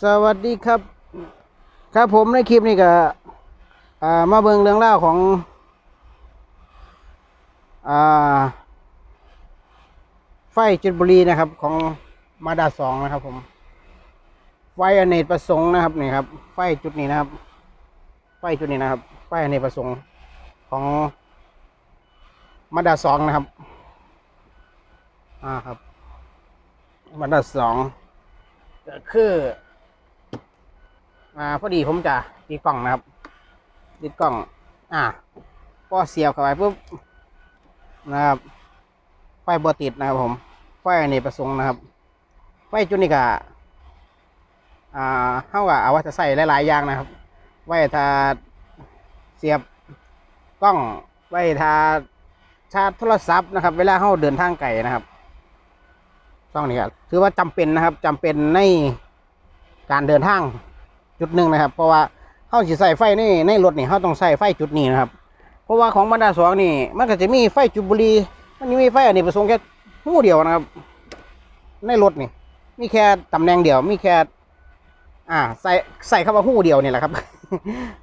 สวัสดีครับ ครับผมในคลิปนี้ก็มาเบิงเรื่องเล่าของอไฟจุดบุรีนะครับ ของมาดาสองนะครับผม ไฟอเนกประสงค์นะครับนี่ครับ ไฟจุดนี้นะครับ ไฟจุดนี้นะครับ ไฟอเนกประสงค์ของมาดาสองนะครับ อ่าครับมาดาสองก็คือ อ่าพอดีผมจะติดกล้องนะครับติดกล้อง อ่าก็เสียบเข้าไปปุ๊บนะครับไฟบติดนะครับผมไฟอเนกประสงค์นะครับไฟจุนี้ก็อ่าเท่ากับเอาไว้จะใส่หลายๆอย่างนะครับ ไว้ถ้าเสียบกล้องไว้ถ้าชาร์จโทรศัพท์นะครับ เวลาเข้าเดินทางไกลนะครับช่องนี้ก็ถือว่าจำเป็นนะครับจำเป็นในการเดินทาง จุดหนึ่งนะครับ เพราะว่าเขาสิใส่ไฟในในรถนี่เขาต้องใส่ไฟจุดนี้นะครับ เพราะว่าของบรรดาสองนี่มันก็จะมีไฟจุดบุรีมันมีไฟอันนี้ประสงค์แค่หู้เดียวนะครับ ในรถนี่ มีแค่ตำแหน่งเดียว มีแค่ อ่า ใส่ใส่เข้ามาหู้เดียวนี่แหละครับ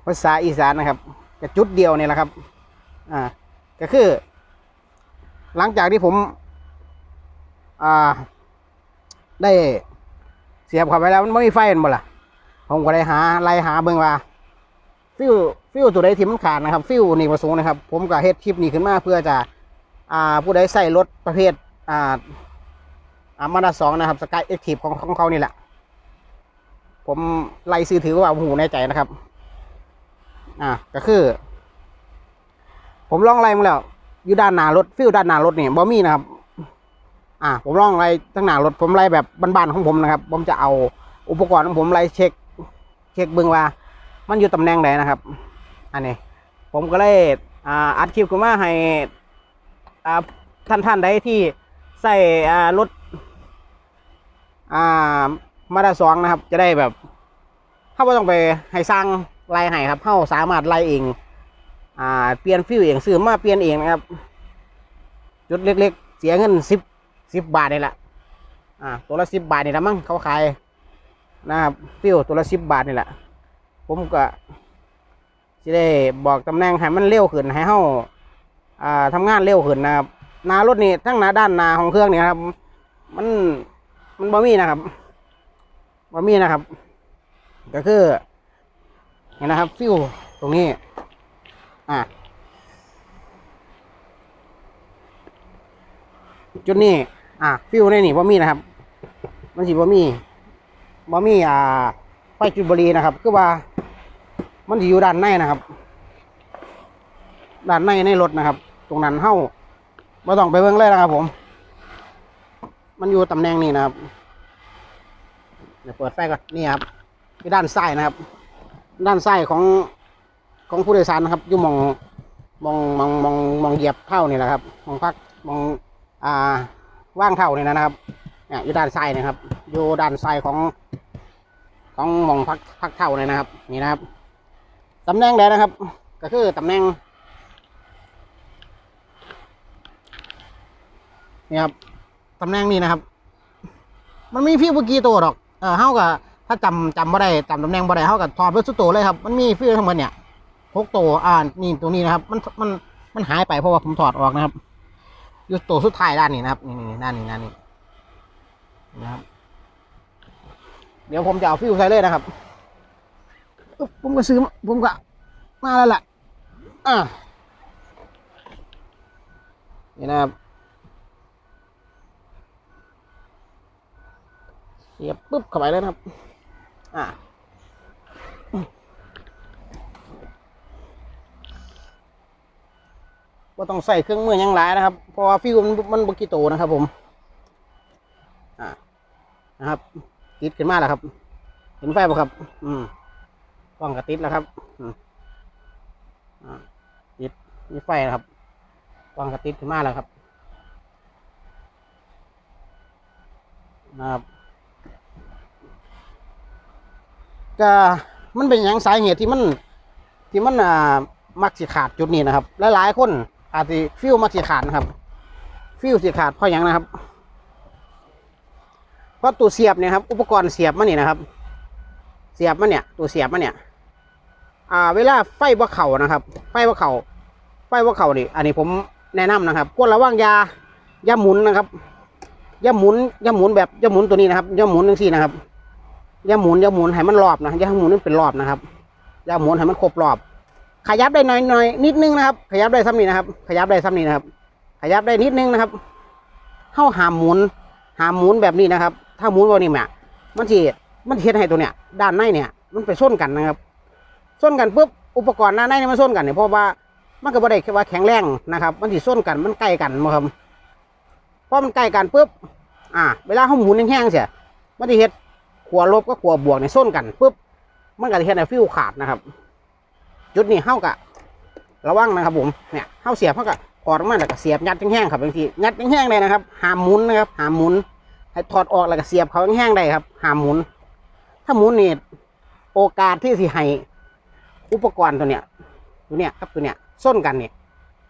ภาษาอีสานนะครับก็จุดเดียวนี่แหละครับ อ่า ก็คือ หลังจากที่ผม อ่า ได้เสียบเข้าไปแล้วมันไม่มีไฟเห็นบ่ล่ะ ผมก็เลยหาไล่หาเบิ่งว่า ฟิวฟิวตัวใดที่มันขาดนะครับ ฟิวนี่ประสงค์นะครับ ผมก็เฮ็ดคลิปนี้ขึ้นมาเพื่อจะอ่าผู้ใดใส่รถประเภทอ่าอามาดาสองนะครับสกายเอ็กทีฟของของเขานี่แหละ ผมไล่ซื้อถือว่าหูในใจนะครับ อ่าก็คือ ผมลองไล่มาแล้วอยู่ด้านหน้ารถฟิวด้านหน้ารถนี่บ่มีนะครับ อ่า ผมลองไล่ทั้งหน้ารถผมไล่แบบบ้านๆของผมนะครับ ผมจะเอาอุปกรณ์ของผมไล่เช็ค ช็คเบิ่งว่า มันอยู่ตำแหน่งไหนนะครับ อันนี้ ผมก็เลยอ่าอัดคลิปขึ้นมาให้อ่าท่านท่านใดที่ใส่อ่ารถอ่ามาดาสองนะครับ จะได้แบบเข้าไม่ต้องไปให้สร้างไล่ให้ครับเข้าสามารถไล่เองอ่าเปลี่ยนฟิวเองซื้อมาเปลี่ยนเองนะครับจุดเล็ก ๆ เสียเงินสิบสิบบาทนี่แหละอ่าตัวละสิบบาทนี่ละมั้งเขาขาย นะครับฟิวตัวละสิบบาทนี่แหละ ผมก็จะได้บอกตำแหน่งให้มันเร็วขึ้นให้เฮาอ่าทำงานเร็วขึ้นนะครับนารถนี่ทั้งหน้าด้านหน้าของเครื่องเนี่ยครับ มันมันบ่มีนะครับบ่มีนะครับ ก็คือเห็นนะครับ ฟิวตรงนี้ อ่าจุดนี้ อ่าฟิวในนี่บ่มีนะครับ มันสิบ่มี บ่มีอ่าไฟจุดบุหรีนะครับ คือว่ามันจะอยู่ด้านในนะครับ ด้านในในรถนะครับ ตรงนั้นเฮ้าม่ต้องไปเบิ่งเลยนะครับ ผม มันอยู่ตำแหน่งนี้นะครับเดี๋ยวเปิดไฟก่อนนี่ครับที่ด้านซ้ายนะครับ ด้านซ้ายของของผู้โดยสารนะครับอยู่มองมองมองมองมองเหยียบเท่านี่แหละครับมองพักมองอ่าว่างเท่านี่นะครับเนี่ยอยู่ด้านซ้ายนะครับ อยู่ด้านซ้ายของ ของมองพักพักเท่าเลยนะครับ นี่นะครับตำแหน่งใดนะครับ ก็คือตำแหน่งนี่ครับตำแหน่งนี้นะครับ มันมีฟิวเมื่อกี้ตัวดอกเออเฮากับถ้าจำจำบ่ได้จำตำแหน่งบ่ได้เฮากับถอดไปสุดตัวเลยครับ มันมีฟิวทั้งหมดเนี่ยหกตัวอ่านี่ตัวนี้นะครับ มันมันมันหายไปเพราะว่าผมถอดออกนะครับอยู่ตัวสุดท้ายด้านนี้นะครับ นี่นี่ด้านนี้ด้านนี้นะครับ เดี๋ยวผมจะเอาฟิวใส่เลยนะครับ ผมก็ซื้อ ผมก็มาแล้วแหละอะนี่นะครับเสียบปุ๊บเข้าไปเลยนะครับ อะว่าต้องใส่เครื่องมือยังหลายนะครับ เพราะว่าฟิวมันมันบกิโตนะครับผม อะนะครับ ติดขึ้นมาแล้วครับ เห็นไฟป่ะครับ อืมกล้องก็ติดแล้วครับ อืมอ่าติดมีไฟแล้วครับกล้องก็ติดขึ้นมาแล้วครับนะครับก็มันเป็นอย่างสาเหตุที่มัน ที่มันอ่ามักสิขาดจุดนี้นะครับ หลายๆคนอาจจะฟิวมักสิขาดนะครับ ฟิวสิขาดเพราะอย่างนะครับ เพราะตัวเสียบเนี่ยครับอุปกรณ์เสียบมันนี่นะครับ เสียบมันเนี่ยตัวเสียบมันเนี่ยอ่าเวลาไฟบ่เข่านะครับ ไฟบ่เข่าไฟบ่เข่านี่อันนี้ผมแนะนำนะครับกดระวังยายาหมุนนะครับยาหมุนยาหมุนแบบยาหมุนตัวนี้นะครับยาหมุนจังซี่นะครับยาหมุนยาหมุนให้มันรอบนะยาหมุนให้เป็นรอบนะครับยาหมุนให้มันครบรอบ ขยับได้หน่อยนิดนึงนะครับ ขยับได้ซ้ำนี้นะครับ ขยับได้ซ้ำนี้นะครับ ขยับได้นิดนึงนะครับเข้าหามหมุนหามหมุนแบบนี้นะครับ ถ้าหมุนแบบนี้แม่มันสิมันเฮ็ดให้ตัวเนี้ยด้านในเนี่ย มันไปส้นกันนะครับส้นกันปุ๊บอุปกรณ์ด้านในเนี่ยมันส้นกันเนี่ยเพราะว่ามันก็บ่ได้แค่ว่าแข็งแรงนะครับ มันสิส้นกันมันใกล้กันบ่ครับพอมันใกล้กันปุ๊บอ่า เวลาเขาหมุนแห้งๆเสียมันสิเฮ็ดขวลบกับขวบวกเนี่ยส้นกันปุ๊บมันก็จะเฮ็ดให้ฟิวขาดนะครับ จุดนี้เข้ากะระวังนะครับผมเนี่ยเข้าเสียบเข้ากะถอดออกมาแล้วก็เสียบยัดแห้งๆครับบางทียัดแห้งๆเลยนะครับหามหมุนนะครับหามหมุน ให้ถอดออกแล้วก็เสียบเขาแห้งได้ครับห้ามหมุน ถ้าหมุนนี่โอกาสที่สิให้อุปกรณ์ตัวเนี้ยตัวเนี้ยครับตัวเนี้ยส้นกันเนี่ย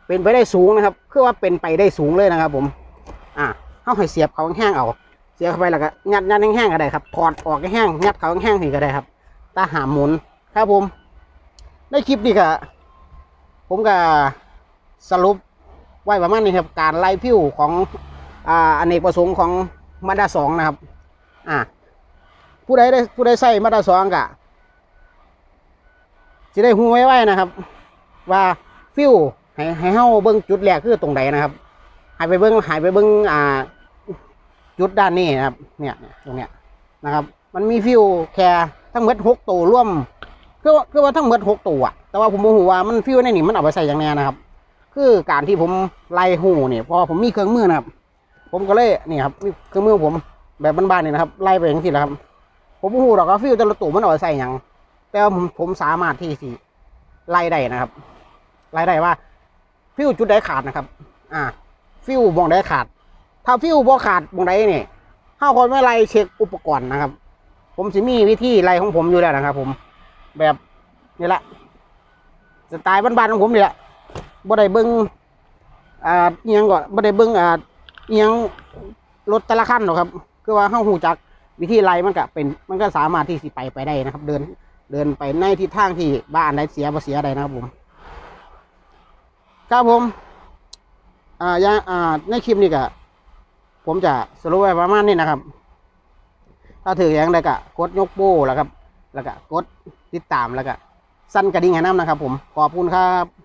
เป็นไปได้สูงนะครับคือว่าเป็นไปได้สูงเลยนะครับ ผม อ่าเข้าให้เสียบเขาแห้งเอา เสียบเข้าไปแล้วก็ยัดยัดแห้งๆก็ได้ครับถอดออกแห้งๆยัดเขาแห้งๆนี่ก็ได้ครับตาหามหมุนครับผมในคลิปนี้ก็ผมก็สรุปไว้ประมาณนี้ครับการไล่พิวของอ่าอเนกประสงค์ของ มาด้าสองนะครับ อ่าผู้ใดได้ผู้ใดใส่มาด้าสองก็จะได้หูไว้ไว้นะครับ ว่าฟิวให้ให้เฮาเบิ้งจุดแรกคือตรงไหนนะครับให้ไปเบิ้งให้ไปเบิ้งอ่า จุดด้านนี้นะครับ เนี่ยตรงเนี้ยนะครับ มันมีฟิวแค่ทั้งหมดหกตัวร่วมคือว่าคือว่าทั้งหมดหกตัวแต่ว่าผมโมโหว่ามันฟิวในนี่มันเอาไปใส่อย่างแน่นะครับ คือการที่ผมไล่หูเนี่ยเพอผมมีเครื่องมือนะครับ ผมก็เลยนี่ครับมีเครื่องมือผมแบบบ้านๆนี่นะครับไล่ไปอย่างที่แล้วครับ ผมโมโหรอกว่าฟิวแต่ละตัวมันเอาใส่อย่างแต่ว่าผมผมสามารถที่สิไล่ได้นะครับไล่ได้ว่า ฟิวจุดใดขาดนะครับ อ่า ฟิวมองใดขาด ถ้าฟิวบ่ขาดมองใดเนี่ยห้าคนไม่ไล่เช็คอุปกรณ์นะครับ ผมสิมีวิธีไล่ของผมอยู่แล้วนะครับ ผมแบบนี่แหละสไตล์บ้านๆของผมนี่แหละบ่ได้เบิ้งอ่าเอียงก่อนบ่ได้เบิ้งอ่า เอียงรถแต่ละคันหรอกครับ คือว่าเฮาฮูจักวิธีไล่มันก็เป็นมันก็สามารถที่สิไปไปได้นะครับ เดินเดินไปในทิศทางที่บ้านใดเสียบ่เสียใดนะครับผมครับผมอ่าย่างอ่าในคลิปนี้ก็ผมจะสรุปไว้ประมาณนี้นะครับ ถ้าถืออย่างใดก็กดยกโป้แล้วครับ แล้วก็กดติดตามแล้วก็สั่นกระดิ่งให้น้ำนะครับ ผมขอบคุณครับ